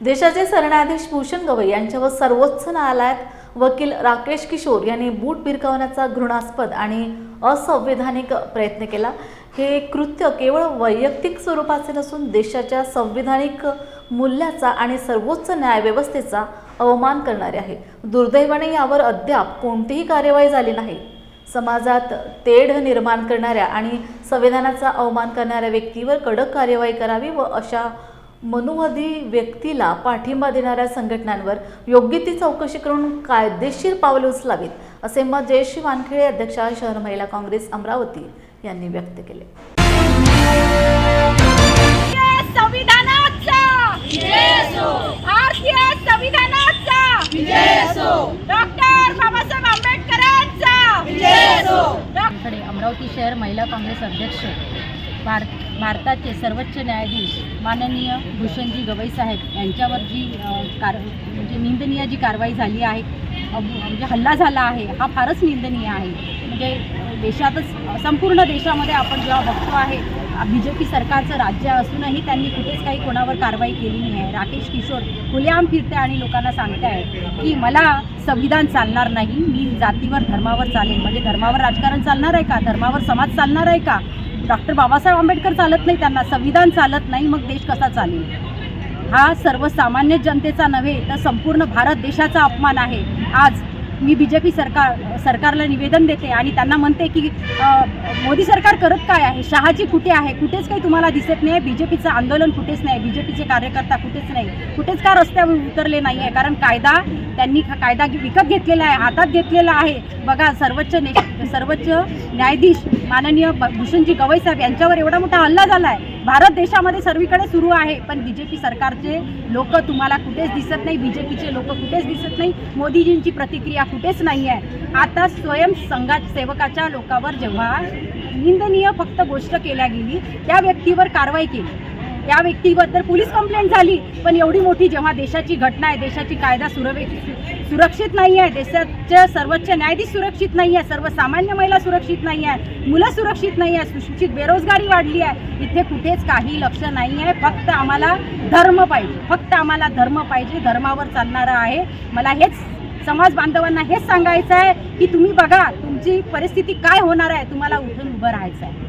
देशाचे सरन्यायाधीश भूषण गवई यांच्यावर सर्वोच्च न्यायालयात वकील राकेश किशोर यांनी बूट भिरकावण्याचा घृणास्पद आणि असंविधानिक प्रयत्न केला. हे कृत्य केवळ वैयक्तिक स्वरूपाचे नसून देशाच्या संविधानिक मूल्याचा आणि सर्वोच्च न्यायव्यवस्थेचा अवमान करणारे आहे. दुर्दैवाने यावर अद्याप कोणतीही कार्यवाही झाली नाही. समाजात तेढ निर्माण करणाऱ्या आणि संविधानाचा अवमान करणाऱ्या व्यक्तीवर कडक कार्यवाही करावी व अशा मनुवादी व्यक्तीला पाठिंबा देणाऱ्या संघटनांवर योग्य ती चौकशी करून कायदेशीर पावलं उचलावीत असे मत जयश्री वानखेडे अध्यक्षा शहर महिला काँग्रेस अमरावती यांनी व्यक्त केले. अमरावती शहर महिला काँग्रेस अध्यक्ष भार भारताचे सर्वोच्च न्यायाधीश माननीय भूषणजी गवई साहेब यांच्यावर जी कार म्हणजे निंदनीय जी कारवाई झाली आहे म्हणजे हल्ला झाला आहे हा फारच निंदनीय आहे. म्हणजे देशातच संपूर्ण देशामध्ये आपण जेव्हा बघतो आहे बी जे पी सरकारचं राज्य असूनही त्यांनी कुठेच काही कोणावर कारवाई केली नाही आहे. राकेश किशोर खुलेआम फिरते आणि लोकांना सांगते आहे की मला संविधान चालणार नाही मी जातीवर धर्मावर चालेल. म्हणजे धर्मावर राजकारण चालणार आहे का? धर्मावर समाज चालणार आहे का? डॉक्टर बाबासाहेब आंबेडकर चालत नाही त्यांना संविधान चालत नाही मग देश कसा चालेल? हा सर्वसामान्य जनतेचा नव्हे तर संपूर्ण भारत देशाचा अपमान आहे. आज मी बी जे पी सरकार सरकारला निवेदन देते आणि त्यांना म्हणते की मोदी सरकार करत काय आहे? शहाजी कुठे आहे? कुठेच काही तुम्हाला दिसत नाही. बी जे पीचं आंदोलन कुठेच नाही. बी जे पीचे कार्यकर्ता कुठेच नाही. कुठेच का रस्त्यावर उतरले नाही आहे कारण कायदा त्यांनी कायदा विकत घेतलेला आहे हातात घेतलेला आहे. बघा सर्वोच्च ने सर्वोच्च न्यायाधीश माननीय भूषणजी गवई साहेब यांच्यावर एवढा मोठा हल्ला झाला आहे भारत देशामध्ये सर्वीकडे सुरू आहे. पण बी जे पी सरकारचे लोक तुम्हाला कुठेच दिसत नाही. बी जे पीचे लोक कुठेच दिसत नाही. मोदीजींची प्रतिक्रिया कुठेच नाही आहे. आता स्वयंसंघात सेवकाच्या लोकावर जेव्हा निंदनीय फक्त गोष्ट केल्या गेली त्या व्यक्तीवर कारवाई केली. त्या व्यक्तीबद्दल पोलीस कंप्लेंट झाली पण एवढी मोठी जेव्हा देशाची घटना आहे देशाची कायदा सुरवे सुरक्षित नाही आहे देशाचे सर्वोच्च न्यायाधीश सुरक्षित नाही आहे सर्वसामान्य महिला सुरक्षित नाही आहे मुलं सुरक्षित नाही आहे सुशिक्षित बेरोजगारी वाढली आहे. इथे कुठेच काही लक्ष नाही आहे फक्त आम्हाला धर्म पाहिजे फक्त आम्हाला धर्म पाहिजे धर्मावर चालणारं आहे. मला हेच समाज बांधवांना हेच सांगायचं आहे की तुम्ही बघा तुमची परिस्थिती काय होणार आहे? तुम्हाला उठून उभं राहायचं आहे.